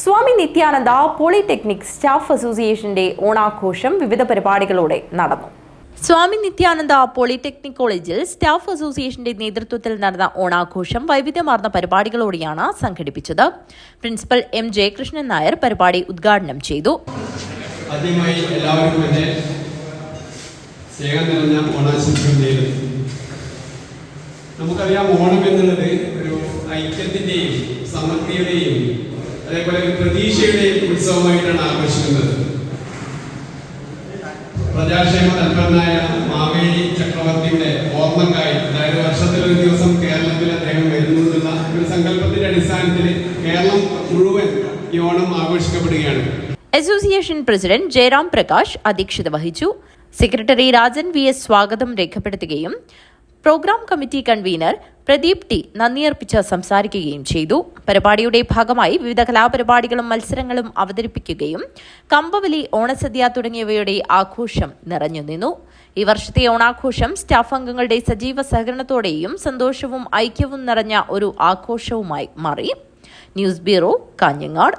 സ്വാമി Nithyananda polytechnic staff അസോസിയേഷന്റെ ഓണാഘോഷം വിവിധ പരിപാടികളോടെ നടന്നു. സ്വാമി നിത്യാനന്ദ പോളിടെക്നിക് കോളേജിൽ സ്റ്റാഫ് അസോസിയേഷന്റെ നേതൃത്വത്തിൽ നടന്ന ഓണാഘോഷം വൈവിധ്യമാർന്ന പരിപാടികളോടെയാണ് സംഘടിപ്പിച്ചത്. പ്രിൻസിപ്പൽ എം ജയകൃഷ്ണൻ നായർ പരിപാടി ഉദ്ഘാടനം ചെയ്തു. ആദ്യമായി എല്ലാവർക്കും എന്റെ സ്നേഹം നിറഞ്ഞ ഓണാശംസകൾ നേരുന്നു. നമുക്കറിയാം ഓണം എന്നുള്ളത് ഒരു ഐക്യത്തിന്റെയും സമൃദ്ധിയുടെയും അതേപോലെ പ്രതീക്ഷയുടെ ഉത്സവമായിട്ടാണ് ആഘോഷിക്കുന്നത്. പ്രജാക്ഷേമ തൽപരനായ മാവേലി ചക്രവർത്തിയുടെ ഓർമ്മക്കായി അതായത് വർഷത്തിൽ ഒരു ദിവസം കേരളത്തിൽ അദ്ദേഹം വരുന്നു എന്നുള്ള ഒരു സങ്കല്പത്തിന്റെ അടിസ്ഥാനത്തിൽ കേരളം മുഴുവൻ ഈ ഓണം ആഘോഷിക്കപ്പെടുകയാണ്. അസോസിയേഷൻ പ്രസിഡന്റ് ജയറാം പ്രകാശ് അധ്യക്ഷത വഹിച്ചു. സെക്രട്ടറി രാജൻ വി എസ് സ്വാഗതം രേഖപ്പെടുത്തുകയും programme committee convener Pradeep T നന്ദിയർപ്പിച്ച് സംസാരിക്കുകയും ചെയ്തു. പരിപാടിയുടെ ഭാഗമായി വിവിധ കലാപരിപാടികളും മത്സരങ്ങളും അവതരിപ്പിക്കുകയും കമ്പവലി ഓണസദ്യ തുടങ്ങിയവയുടെ ആഘോഷം നിറഞ്ഞു നിന്നു. ഈ വർഷത്തെ ഓണാഘോഷം സ്റ്റാഫ് അംഗങ്ങളുടെ സജീവ സഹകരണത്തോടെയും സന്തോഷവും ഐക്യവും നിറഞ്ഞ ഒരു ആഘോഷവുമായി മാറി. News bureau Kanhangad.